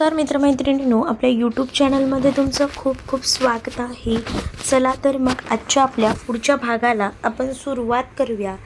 तर मित्रमैत्रिणींनो आपल्या यूट्यूब चॅनलमध्ये तुमचं खूप खूप स्वागत आहे. चला तर मग आजच्या आपल्या पुढच्या भागाला आपण सुरुवात करूया.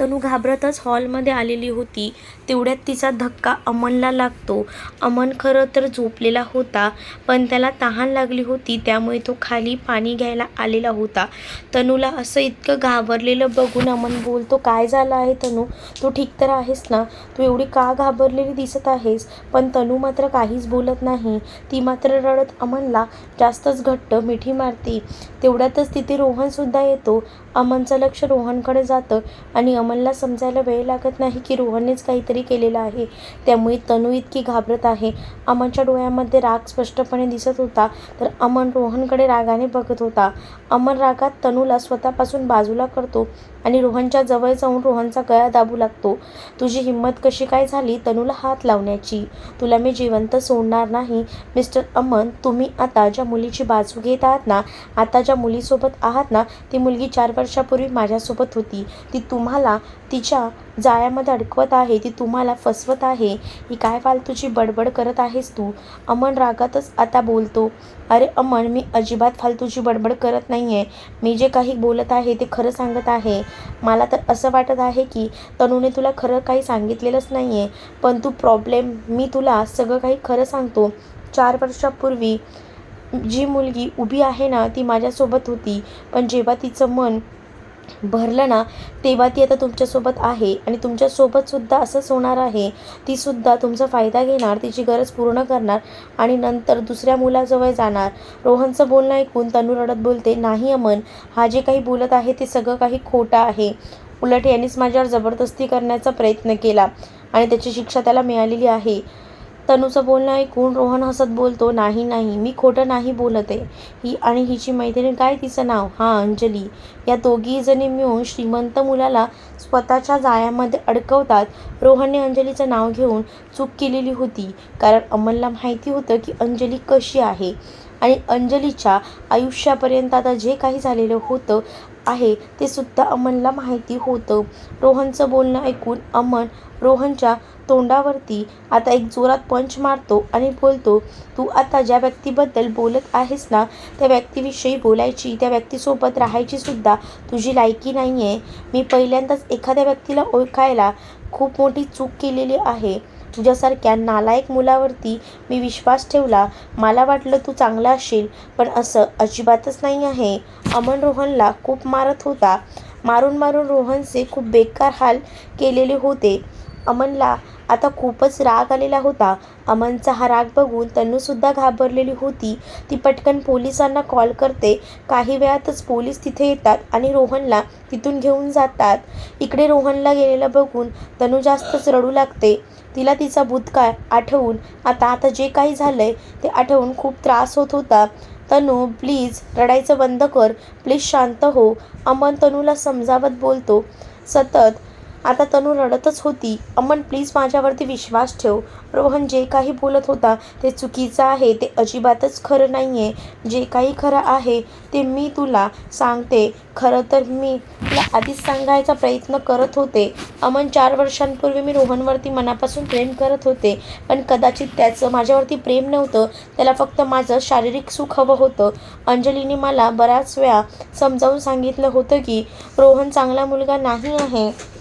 तनू घाबरतच हॉलमध्ये आलेली होती. तेवढ्यात तिचा धक्का अमनला लागतो. अमन खरं तर झोपलेला होता पण त्याला तहान लागली होती त्यामुळे तो खाली पाणी घ्यायला आलेला होता. तनूला असं इतकं घाबरलेलं बघून अमन बोलतो काय झालं आहे तनू? तू ठीक तर आहेस ना? तू एवढी का घाबरलेली दिसत आहेस? पण तनू मात्र काहीच बोलत नाही. ती मात्र रडत अमनला जास्तच घट्ट मिठी मारते. तेवढ्यातच तिथे रोहनसुद्धा येतो. अमनचं लक्ष रोहनकडे जातं आणि अमनला समजायला वेळ लागत नाही की रोहननेच काहीतरी केलेलं आहे. त्यामुळे तनू इतकी घाबरत आहे. अमनच्या डोळ्यामध्ये राग स्पष्टपणे दिसत होता तर अमन रोहनकडे रागाने बघत होता. अमन रागात तनूला स्वतःपासून बाजूला करतो आणि रोहनच्या जवळ जाऊन रोहनचा गळा दाबू लागतो. तुझी हिंमत कशी काय झाली तनूला हात लावण्याची? तुला मी जिवंत सोडणार नाही. मिस्टर अमन तुम्ही आता ज्या मुलीची बाजू घेत आहात ना आता ज्या मुलीसोबत आहात ना ती मुलगी चार वर्षापूर्वी माझ्यासोबत होती. ती तुम्हाला तिच्या जाळ्यामध्ये अडकवत आहे ती तुम्हाला फसवत आहे. ही काय फालतूची बडबड करत आहेस तू? अमन रागातच आता बोलतो अरे अमन मी अजिबात फालतूची बडबड करत नाही आहे मी जे काही बोलत आहे ते खरं सांगत आहे. मला तर असं वाटत आहे की तनूने तुला खरं काही सांगितलेलंच नाही आहे पण तू प्रॉब्लेम मी तुला सगळं काही खरं सांगतो. चार वर्षापूर्वी जी मुलगी उभी आहे ना ती माझ्यासोबत होती. पण जेव्हा तिचं मन भरलं ना तेव्हा ती आता तुमच्यासोबत आहे आणि तुमच्यासोबतसुद्धा असंच होणार आहे. तीसुद्धा तुमचा फायदा घेणार तिची गरज पूर्ण करणार आणि नंतर दुसऱ्या मुलाजवळ जाणार. रोहनचं बोलणं ऐकून तनू रडत बोलते नाही अमन हा जे काही बोलत आहे ते सगळं काही खोटं आहे. उलट यांनीच माझ्यावर जबरदस्ती करण्याचा प्रयत्न केला आणि त्याची शिक्षा त्याला मिळालेली आहे. तनूचं बोलणं ऐकून रोहन हसत बोलतो नाही नाही मी खोटं नाही बोलत आहे. ही आणि हिची मैत्रीण काय तिचं नाव? हां अंजली. या दोघी जणी मिळून श्रीमंत मुलाला स्वतःच्या जाळ्यामध्ये अडकवतात. रोहनने अंजलीचं नाव घेऊन चूक केलेली होती. कारण अमनला माहिती होतं की अंजली कशी आहे. आणि अंजलीच्या आयुष्यापर्यंत आता जे काही झालेलं होतं आहे ते सुद्धा अमनला माहिती होतं. रोहनचं बोलणं ऐकून अमन रोहनच्या तोंडावरती. आता एक जोरात पंच मारतो आणि बोलतो तू आता ज्या व्यक्तीबद्दल बोलत आहेस ना त्या व्यक्तीविषयी बोलायची त्या व्यक्तीसोबत राहायची सुद्धा तुझी लायकी नाही आहे मी पहिल्यांदाच एखाद्या व्यक्तीला ओळखायला खूप मोठी चूक केलेली आहे. तुझ्यासारख्या नालायक मुलावरती मी विश्वास ठेवला. मला वाटलं तू चांगला असशील पण असं अजिबातच नाही आहे. अमन रोहनला खूप मारत होता. मारून मारून रोहनचे खूप बेकार हाल केलेले होते. अमनला. आता खूपच राग आलेला होता. अमनचा हा राग बघून तनूसुद्धा घाबरलेली होती. ती पटकन पोलिसांना कॉल करते. काही वेळातच पोलीस तिथे येतात आणि रोहनला तिथून घेऊन जातात. इकडे रोहनला गेलेलं बघून तनू जास्तच रडू लागते. तिला तिचा भूतकाळ आठवून आता आता जे काही झालं आहे ते आठवून खूप त्रास होत होता. तनू प्लीज रडायचं बंद कर. प्लीज शांत हो. अमन तनूला समजावत बोलतो सतत आता तनू रडतच होती. अमन प्लीज माझ्यावरती विश्वास ठेव. रोहन जे काही बोलत होता ते चुकीचं आहे ते अजिबातच खरं नाही आहे जे काही खरं आहे ते मी तुला सांगते. खरं तर मी तुला आधीच सांगायचा प्रयत्न करत होते. अमन चार वर्षांपूर्वी मी रोहनवरती मनापासून प्रेम करत होते. पण कदाचित त्याचं माझ्यावरती प्रेम नव्हतं. त्याला फक्त माझं शारीरिक सुख हवं होतं. अंजलीने मला बऱ्याच वेळा समजावून सांगितलं होतं की रोहन चांगला मुलगा नाही आहे.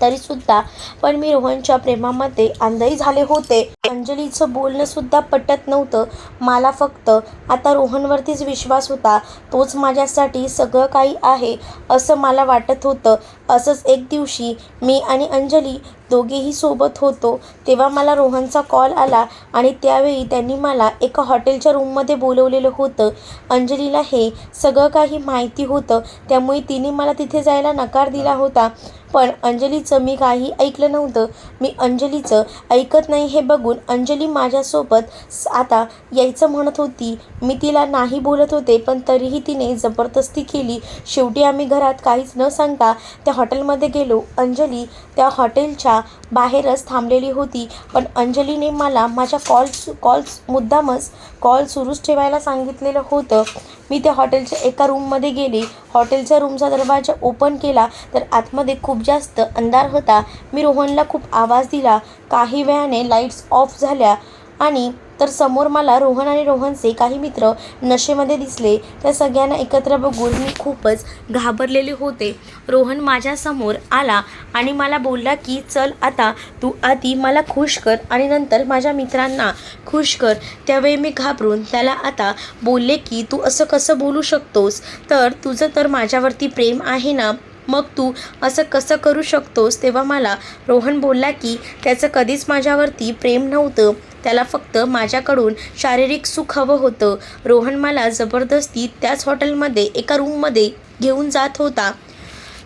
तरीसुद्धा. पण मी रोहनच्या प्रेमामध्ये आंधळी झाले होते. अंजलीचं बोलणं सुद्धा पटत नव्हतं. मला फक्त आता रोहनवरतीच विश्वास होता. तोच माझ्यासाठी सगळं काही आहे असं मला वाटत होतं. असंच एक दिवशी मी आणि अंजली दोघेही सोबत होतो तेव्हा मला रोहनचा कॉल आला आणि त्यावेळी त्यांनी मला एका हॉटेलच्या रूममध्ये बोलवलेलं होतं. अंजलीला हे सगळं काही माहिती होतं त्यामुळे तिने मला तिथे जायला नकार दिला होता. पण अंजलीचं मी काही ऐकलं नव्हतं. मी अंजलीचं ऐकत नाही हे बघून अंजली माझ्यासोबत आता यायचं म्हणत होती. मी तिला नाही बोलत होते पण तरीही तिने जबरदस्ती केली. शेवटी आम्ही घरात काहीच न सांगता त्या हॉटेलमध्ये गेलो. अंजली त्या हॉटेलच्या बाहेरच थांबलेली होती. पण अंजलीने मला माझ्या कॉल्स कॉल्स मुद्दामच कॉल सुरूच ठेवायला सांगितलेलं होतं. मी त्या हॉटेलच्या एका रूममध्ये गेले. हॉटेलच्या रूमचा दरवाजा ओपन केला तर आतमध्ये खूप जास्त अंधार होता. मी रोहनला खूप आवाज दिला. काही वेळाने लाईट्स ऑफ झाल्या. आणि तर समोर मला रोहन आणि रोहनचे काही मित्र नशेमध्ये दिसले. त्या सगळ्यांना एकत्र बघून मी खूपच घाबरलेले होते. रोहन माझ्यासमोर आला आणि मला बोलला की चल आता तू आधी मला खुश कर आणि नंतर माझ्या मित्रांना खुश कर. त्यावेळी मी घाबरून त्याला आता बोलले की तू असं कसं बोलू शकतोस? तर तुझं तर माझ्यावरती प्रेम आहे ना? मग तू असं कसं करू शकतोस? तेव्हा मला रोहन बोलला की त्याचं कधीच माझ्यावरती प्रेम नव्हतं. त्याला फक्त माझ्याकडून शारीरिक सुख हवं होतं. रोहन मला जबरदस्ती त्याच हॉटेलमध्ये एका रूममध्ये घेऊन जात होता.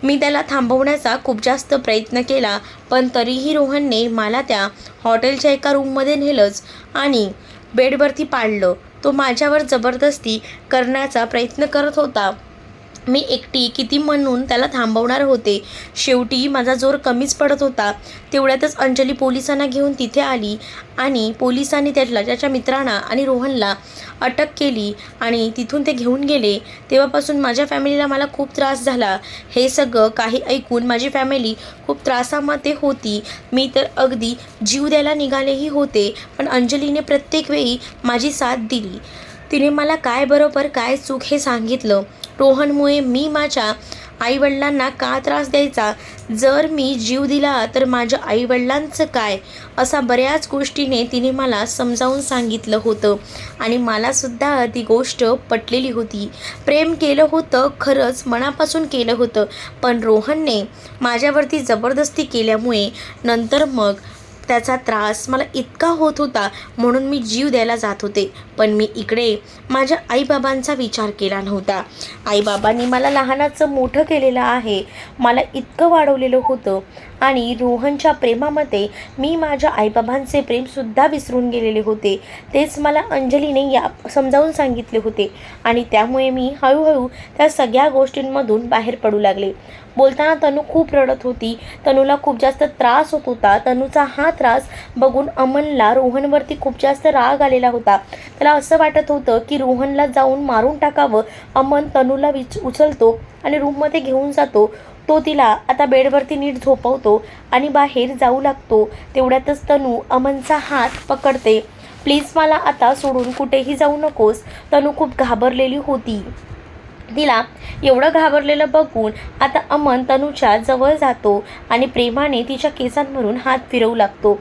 मी त्याला थांबवण्याचा खूप जास्त प्रयत्न केला पण तरीही रोहनने मला त्या हॉटेलच्या एका रूममध्ये नेलंच आणि बेडवरती पाडलं. तो माझ्यावर जबरदस्ती करण्याचा प्रयत्न करत होता. मी एकटी किती म्हणून त्याला थांबवणार होते. शेवटी माझा जोर कमीच पडत होता. तेवढ्यातच अंजली पोलिसांना घेऊन तिथे आली आणि पोलिसांनी त्याला त्याच्या मित्रांना आणि रोहनला अटक केली आणि तिथून ते घेऊन गेले. तेव्हापासून माझ्या फॅमिलीला मला खूप त्रास झाला. हे सगळं काही ऐकून माझी फॅमिली खूप त्रासामध्ये होती. मी तर अगदी जीव द्यायला निघालेही होते पण अंजलीने प्रत्येक वेळी माझी साथ दिली. तिने मला काय बरोबर काय चूक हे सांगितलं. रोहनमुळे मी माझ्या आईवडिलांना का त्रास द्यायचा? जर मी जीव दिला तर माझ्या आईवडिलांचं काय? असा बऱ्याच गोष्टीने तिने मला समजावून सांगितलं होतं आणि मलासुद्धा ती गोष्ट पटलेली होती. प्रेम केलं होतं खरंच मनापासून केलं होतं. पण रोहनने माझ्यावरती जबरदस्ती केल्यामुळे नंतर मग त्याचा त्रास मला इतका होत होता म्हणून मी जीव द्यायला जात होते. पण मी इकडे माझ्या आईबाबांचा विचार केला नव्हता. आईबाबांनी मला लहानाचं मोठं केलेलं आहे. मला इतकं वाढवलेलं होतं. आणि रोहनच्या प्रेमामध्ये मी माझ्या आईबाबांचे प्रेमसुद्धा विसरून गेलेले होते. तेच मला अंजलीने या समजावून सांगितले होते आणि त्यामुळे मी हळूहळू त्या सगळ्या गोष्टींमधून बाहेर पडू लागले. बोलताना तनू खूप रडत होती. तनूला खूप जास्त त्रास होत होता. तनूचा हा त्रास बघून अमनला रोहनवरती खूप जास्त राग आलेला होता. त्याला असं वाटत होतं की रोहनला जाऊन मारून टाकावं. अमन तनूला विच उचलतो आणि रूममध्ये घेऊन जातो. तो तिला आता बेडवरती नीट झोपवतो आणि बाहेर जाऊ लागतो. तेवढ्यातच तनू अमनचा हात पकडते. प्लीज मला आता सोडून कुठेही जाऊ नकोस. तनू खूप घाबरलेली होती. तिला एवढं घाबरलेलं बघून आता अमन तनूच्या जवळ जातो आणि प्रेमाने तिच्या केसांवरून हात फिरवू लागतो.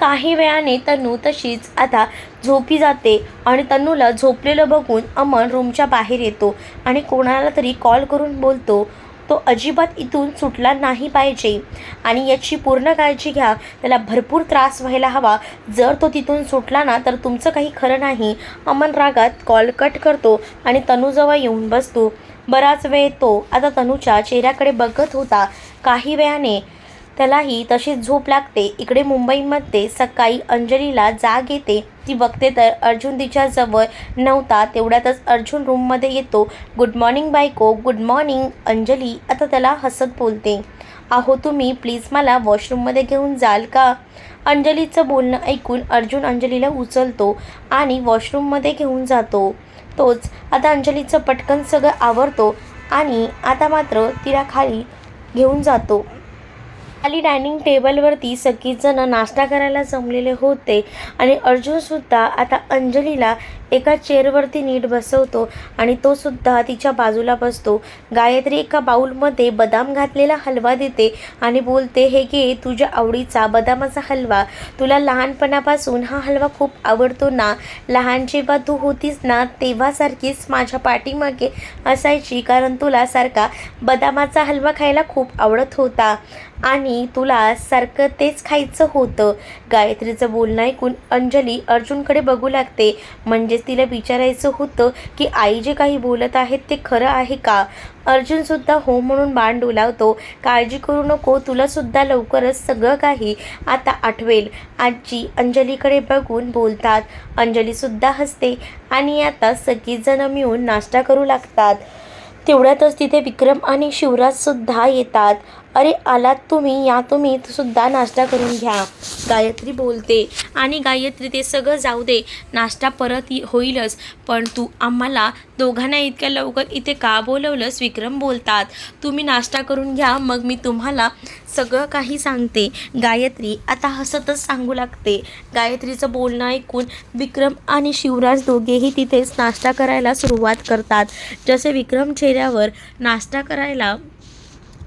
काही वेळाने तनू तशीच आता झोपी जाते आणि तनूला झोपलेलं बघून अमन रूमच्या बाहेर येतो आणि कोणाला तरी कॉल करून बोलतो तो अजिबात इथून सुटला नाही पाहिजे. आणि याची पूर्ण काळजी घ्या. त्याला भरपूर त्रास व्हायला हवा. जर तो तिथून सुटला ना तर तुमचं काही खरं नाही. अमन रागात कॉल कट करतो आणि तनूजवळ येऊन बसतो. बराच वेळ तो आता तनूच्या चेहऱ्याकडे बघत होता. काही वेळाने त्यालाही तशीच झोप लागते. इकडे मुंबईमध्ये सकाळी अंजलीला जाग येते. ती बघते तर अर्जुन तिच्या जवळ नव्हता तेवढ्यातच अर्जुन रूममध्ये येतो. गुड मॉर्निंग बायको. Good morning Anjali. आता त्याला हसत बोलते. आहो तुम्ही प्लीज मला वॉशरूममध्ये घेऊन जाल का? अंजलीचं बोलणं ऐकून अर्जुन अंजलीला उचलतो आणि वॉशरूममध्ये घेऊन जातो. तोच आता अंजलीचं पटकन सगळं आवरतो आणि आता मात्र तिला खाली घेऊन जातो. खाली डायनिंग टेबलवरती सगळीजण नाश्ता करायला जमलेले होते आणि अर्जुनसुद्धा आता अंजलीला एका चेअरवरती नीट बसवतो आणि तो सुद्धा तिच्या बाजूला बसतो. गायत्री एका बाऊलमध्ये बदाम घातलेला हलवा देते आणि बोलते हे घे तुझ्या आवडीचा बदामाचा हलवा. तुला लहानपणापासून हा हलवा खूप आवडतो ना? लहान जेव्हा तू होतीस ना तेव्हासारखीच माझ्या पाठीमागे असायची कारण तुला सारखा बदामाचा हलवा खायला खूप आवडत होता. आणि तुला सारखं तेच खायचं होतं. गायत्रीचं बोलणं ऐकून अंजली अर्जुनकडे बघू लागते. म्हणजेच तिला विचारायचं होतं की आई जे काही बोलत आहेत ते खरं आहे का? अर्जुनसुद्धा हो म्हणून बाण डोलावतो. काळजी करू नको तुलासुद्धा लवकरच सगळं काही आता आठवेल. आजी अंजलीकडे बघून बोलतात. अंजलीसुद्धा हसते आणि आता सगळीजणं मिळून नाश्ता करू लागतात. तेवढ्यातच तिथे विक्रम आणि शिवराजसुद्धा येतात. अरे आलात तुम्ही या तुम्ही सुद्धा नाश्ता करून घ्या. गायत्री बोलते आणि गायत्री ते सगळं जाऊ दे. नाश्ता परत होईलच. पण तू आम्हाला दोघांना इतक्या लवकर इथे का बोलवलंस? विक्रम बोलतात तुम्ही नाश्ता करून घ्या मग मी तुम्हाला सगळं काही सांगते. गायत्री आता हसतच सांगू लागते. गायत्रीचं बोलणं ऐकून विक्रम आणि शिवराज दोघेही तिथेच नाश्ता करायला सुरुवात करतात. जसे विक्रम चेहऱ्यावर नाश्ता करायला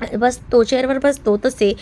बसतो चेअरवर बसतो तसे.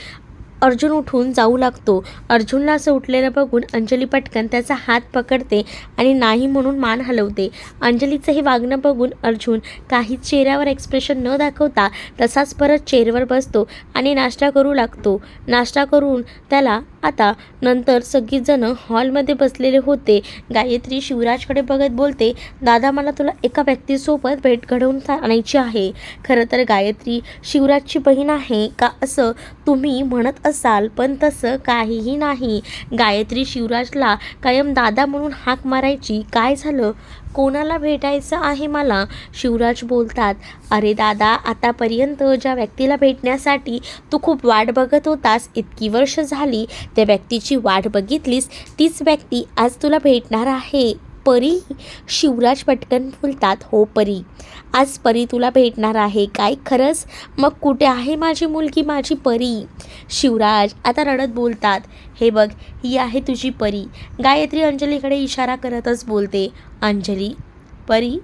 अर्जुन उठून जाऊ लागतो. अर्जुनला असं उठलेलं बघून अंजली पटकन त्याचा हात पकडते आणि नाही म्हणून मान हलवते. अंजलीचं हे वागणं बघून अर्जुन काही चेहऱ्यावर एक्सप्रेशन न दाखवता तसाच परत चेअरवर बसतो आणि नाश्ता करू लागतो. नाश्ता करून त्याला आता नंतर सगळीजणं हॉलमध्ये बसलेले होते. गायत्री शिवराजकडे बघत बोलते दादा मला तुला एका व्यक्तीसोबत भेट घडवून आणायची आहे. खरं तर गायत्री शिवराजची बहीण आहे का असं तुम्ही म्हणत अस असाल पण तसं काहीही नाही. गायत्री शिवराजला कायम दादा म्हणून हाक मारायची काय झालं? कोणाला भेटायचं आहे मला? शिवराज बोलतात अरे दादा आतापर्यंत ज्या व्यक्तीला भेटण्यासाठी तू खूप वाट बघत होतास इतकी वर्ष झाली त्या व्यक्तीची वाट बघितलीस तीच व्यक्ती आज तुला भेटणार आहे. परी शिवराज पटकन बोलतात हो परी आज परी तुला भेटणार आहे. काय खरंच? मग कुठे आहे माझी मुलगी माझी परी? शिवराज आता रडत बोलतात हे बघ ही आहे तुझी परी. गायत्री अंजलीकडे इशारा करतच बोलते. अंजली परी?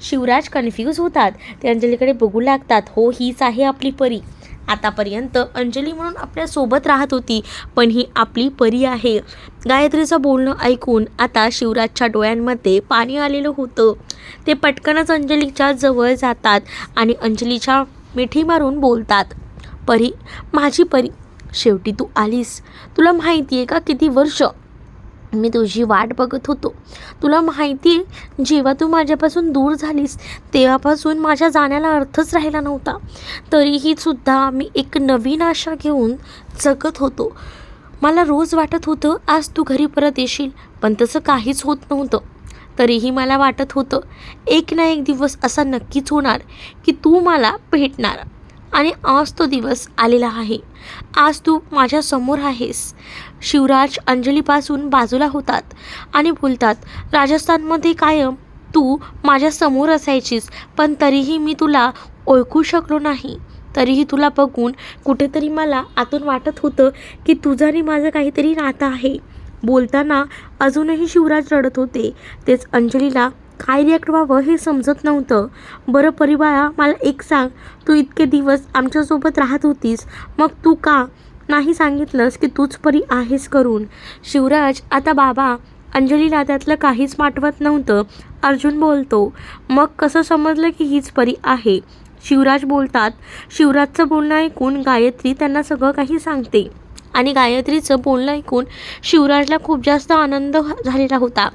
शिवराज कन्फ्यूज होतात. ते अंजलीकडे बघू लागतात हो हीच आहे आपली परी. आतापर्यंत अंजली म्हणून आपल्यासोबत राहत होती पण ही आपली परी आहे. गायत्रीचं बोलणं ऐकून आता शिवराजच्या डोळ्यांमध्ये पाणी आलेलं होतं. ते पटकनच अंजलीच्या जवळ जातात आणि अंजलीच्या मिठी मारून बोलतात परी माझी परी शेवटी तू आलीस. तुला माहिती आहे का किती वर्ष मी तुझी वाट बघत होतो. तुला माहिती आहे जेव्हा तू माझ्यापासून दूर झालीस तेव्हापासून माझ्या जाण्याला अर्थच राहिला नव्हता. तरीही सुद्धा मी एक नवीन आशा घेऊन जगत होतो. मला रोज वाटत होतं आज तू घरी परत येशील पण तसं काहीच होत नव्हतं. तरीही मला वाटत होतं एक ना एक दिवस असा नक्कीच होणार की तू मला भेटणार. आणि आज तो दिवस आलेला आहे. आज तू माझ्यासमोर आहेस. शिवराज अंजलीपासून बाजूला होतात आणि बोलतात राजस्थानमध्ये कायम तू माझ्यासमोर असायचीस पण तरीही मी तुला ओळखू शकलो नाही. तरीही तुला बघून कुठेतरी मला आतून वाटत होतं की तुझं आणि माझं काहीतरी नातं आहे. बोलताना अजूनही शिवराज रडत होते. तेच अंजलीला काय रिॲक्ट व्हावं हे समजत नव्हतं. बरं परिवारा मला एक सांग. तू इतके दिवस आमच्यासोबत राहत होतीस. मग तू का नाही सांगितलंस की तूच परी आहेस करून? शिवराज आता बाबा अंजलीला त्यातलं काहीच माटवत नव्हतं. अर्जुन बोलतो मग कसं समजलं की हीच परी आहे? शिवराज बोलतात शिवराजचं बोलणं ऐकून गायत्री त्यांना सगळं काही सांगते. आणि गायत्रीचं बोलणं ऐकून शिवराजला खूप जास्त आनंद झालेला होता.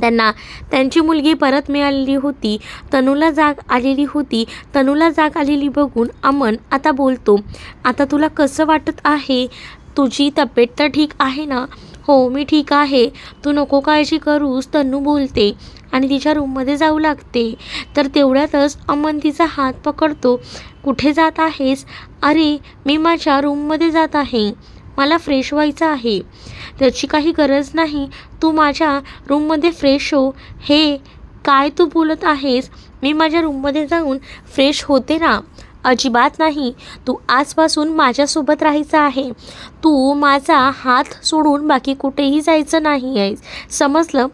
त्यांना त्यांची मुलगी परत मिळालेली होती तनूला जाग आलेली होती. तनूला जाग आलेली बघून अमन आता बोलतो आता तुला कसं वाटत आहे? तुझी तब्येत तर ठीक आहे ना? हो मी ठीक आहे. तू नको काळजी करूस तनू बोलते आणि तिच्या रूममध्ये जाऊ लागते. तर तेवढ्यातच अमन तिचा हात पकडतो. कुठे जात आहेस? अरे मी माझ्या रूममध्ये जात आहे. मला फ्रेश व्हायचं आहे. त्याची काही गरज नाही. तू माझ्या रूममध्ये फ्रेश हो. हे काय तू बोलत आहेस? मी माझ्या रूममध्ये जाऊन फ्रेश होते ना? अजिबात नाही. तू आजपासून माझ्यासोबत राहायचं आहे. तू माझा हात सोडून बाकी कुठेही जायचं नाही आहेस. समजलं?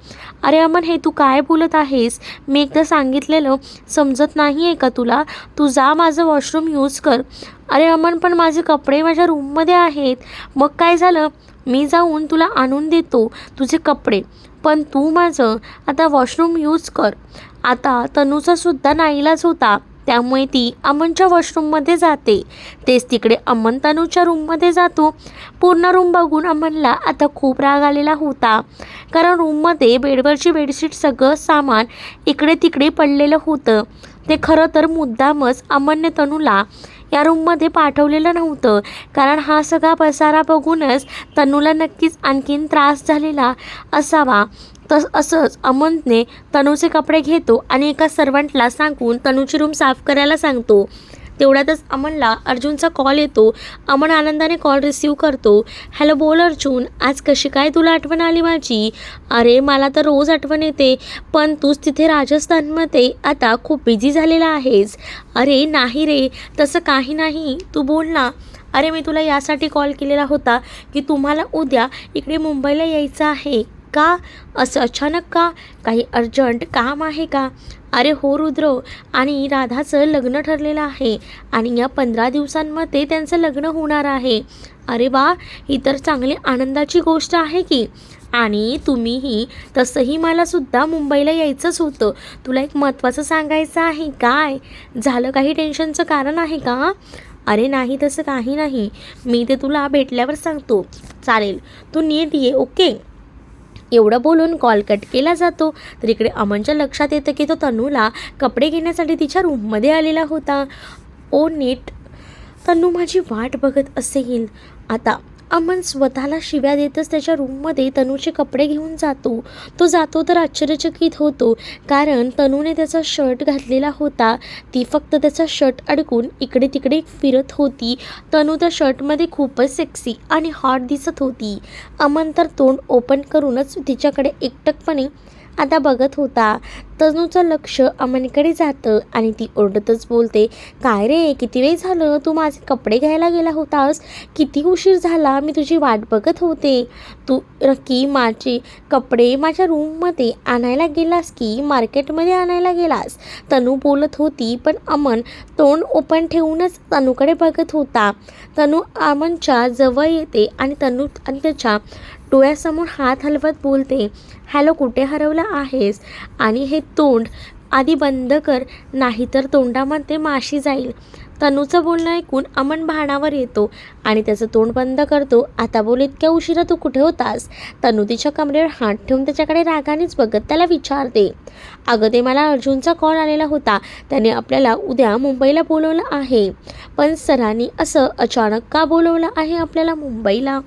अरे अमन हे तू काय बोलत आहेस? मी एकदा सांगितलेलं समजत नाही आहे का तुला? तू जा माझं वॉशरूम यूज कर. अरे अमन पण माझे कपडे माझ्या रूममध्ये आहेत. मग काय झालं? मी जाऊन तुला आणून देतो तुझे कपडे. पण तू माझं आता वॉशरूम यूज कर. आता तनूचा सुद्धा नाईलाज होता. त्यामुळे ती अमनच्या वॉशरूममध्ये जाते. तेच तिकडे अमन तनूच्या रूममध्ये जातो. पूर्ण रूम बघून अमनला आता खूप राग आलेला होता. कारण रूममध्ये बेडवरची बेडशीट सगळं सामान इकडे तिकडे पडलेलं होतं. ते खरं तर मुद्दामच अमनने तनूला या रूममध्ये पाठवलेलं नव्हतं. कारण हा सगळा पसारा बघूनच तनूला नक्कीच आणखीन त्रास झालेला असावा. तस असंच अमंतने तनूचे कपडे घेतो आणि एका सर्वंटला सांगून तनूची रूम साफ करायला सांगतो. तेवढ्यातच अमनला अर्जुनचा कॉल येतो. अमन आनंदाने कॉल रिसीव करतो. हॅलो बोल अर्जुन. आज कशी काय तुला आठवण आली माझी? अरे मला तर रोज आठवण येते. पण तूच तिथे राजस्थानमध्ये आता खूप बिझी झालेला आहेस. अरे नाही रे. तसं काही नाही. तू बोल ना. अरे मी तुला यासाठी कॉल केलेला होता की तुम्हाला उद्या इकडे मुंबईला यायचं आहे. का? असं अचानक का? काही अर्जंट काम आहे का? अरे हो रुद्र. आणि राधाचं लग्न ठरलेलं आहे. आणि या पंधरा दिवसांमध्ये त्यांचं लग्न होणार आहे. अरे वा ही तर चांगली आनंदाची गोष्ट आहे की. आणि तुम्हीही तसंही मलासुद्धा मुंबईला यायचंच होतं. तुला एक महत्त्वाचं सांगायचं आहे काय? झालं काही टेन्शनचं कारण आहे का? अरे नाही तसं काही नाही. मी ते तुला भेटल्यावर सांगतो. चालेल. तू नीट ये ओके? एवढं बोलून कॉल कट केला जातो. तर इकडे अमनच्या लक्षात येतं की तो तनूला कपडे घेण्यासाठी तिच्या रूममध्ये आलेला होता. ओ नीट तनू माझी वाट बघत असेल. आता अमन स्वतःला शिव्या देतच त्याच्या रूममध्ये तनूचे कपडे घेऊन जातो. तो जातो तर आश्चर्यचकित होतो. कारण तनूने त्याचा शर्ट घातलेला होता. ती फक्त त्याचा शर्ट अडकून इकडे तिकडे फिरत होती. तनू त्या शर्टमध्ये खूपच सेक्सी आणि हॉट दिसत होती. अमन तर तोंड ओपन करूनच तिच्याकडे एकटकपणे आता बघत होता. तनूचं लक्ष अमनकडे जातं आणि ती ओरडतच बोलते काय रे किती वेळ झालं? तू माझे कपडे घ्यायला गेला होतास. किती उशीर झाला? मी तुझी वाट बघत होते. तू नक्की माझे कपडे माझ्या रूममध्ये आणायला गेलास की मार्केटमध्ये आणायला गेलास? तनू बोलत होती पण अमन तोंड ओपन ठेवूनच तनूकडे बघत होता. तनू अमनच्या जवळ येते आणि तनू आणि त्याच्या डोळ्यासमोर हात हलवत बोलते हॅलो कुठे हरवला आहेस? आणि हे तोंड आधी बंद कर नाहीतर तोंडामध्ये माशी जाईल. तनूचं बोलणं ऐकून अमन भाणावर येतो आणि त्याचं तोंड बंद करतो आता बोल इतक्या उशिरा तू कुठे होतास? तनू तिच्या कमरेवर हात ठेवून त्याच्याकडे रागानेच बघत त्याला विचारते. अगं ते मला अर्जुनचा कॉल आलेला होता. त्याने आपल्याला उद्या मुंबईला बोलवलं आहे. पण सरांनी असं अचानक का बोलवलं आहे आपल्याला मुंबईला?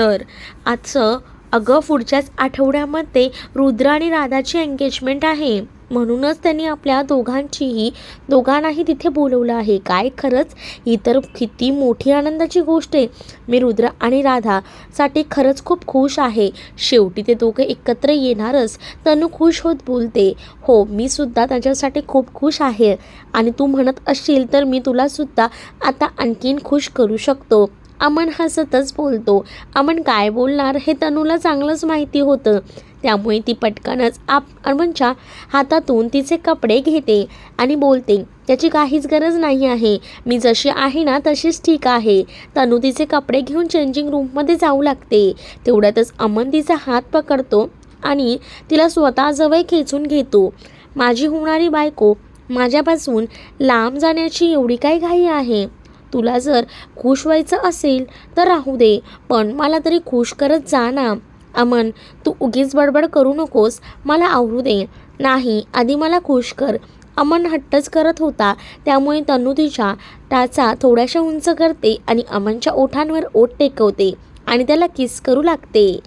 तर. आजचं अगं पुढच्याच आठवड्यामध्ये रुद्र आणि राधाची एंगेजमेंट आहे. म्हणूनच त्यांनी आपल्या दोघांचीही दोघांनाही तिथे बोलवलं आहे. काय खरंच? ही तर किती मोठी आनंदाची गोष्ट आहे. मी रुद्र आणि राधासाठी खरंच खूप खुश आहे. शेवटी ते दोघं एकत्र येणारच. तनू खुश होत बोलते. हो मी सुद्धा त्याच्यासाठी खूप खुश आहे. आणि तू म्हणत असशील तर मी तुलासुद्धा आता आणखीन खुश करू शकतो. अमन हसतच बोलतो. अमन काय बोलणार हे तनूला चांगलंच माहिती होतं. त्यामुळे ती पटकनच आप अमनच्या हातातून तिचे कपडे घेते आणि बोलते त्याची काहीच गरज नाही आहे. मी जशी आहे ना तशीच ठीक आहे. तनू तिचे कपडे घेऊन चेंजिंग रूममध्ये जाऊ लागते. तेवढ्यातच अमन तिचा हात पकडतो आणि तिला स्वतःजवळ खेचून घेतो. माझी होणारी बायको माझ्यापासून लांब जाण्याची एवढी काय घाई आहे. तुला जर खुश व्हायचं असेल तर राहू दे पण मला तरी खुश करत जा ना. अमन तू उगीच बडबड करू नकोस मला आवरू दे. नाही आधी मला खुश कर. अमन हट्टच करत होता त्यामुळे तनु तिच्या टाचा थोड्याशा उंच करते आणि अमनच्या ओठांवर ओठ टेकवते. आणि त्याला किस करू लागते.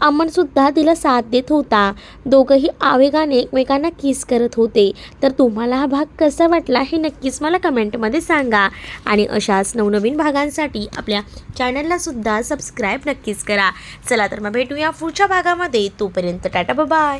अमनसुद्धा तिला साथ देत होता. दोघंही आवेगाने एकमेकांना किस करत होते. तर तुम्हाला हा भाग कसा वाटला हे नक्कीच मला कमेंटमध्ये सांगा. आणि अशाच नवनवीन भागांसाठी आपल्या चॅनललासुद्धा सबस्क्राईब नक्कीच करा. चला तर मग भेटूया पुढच्या भागामध्ये. तोपर्यंत टाटा बाय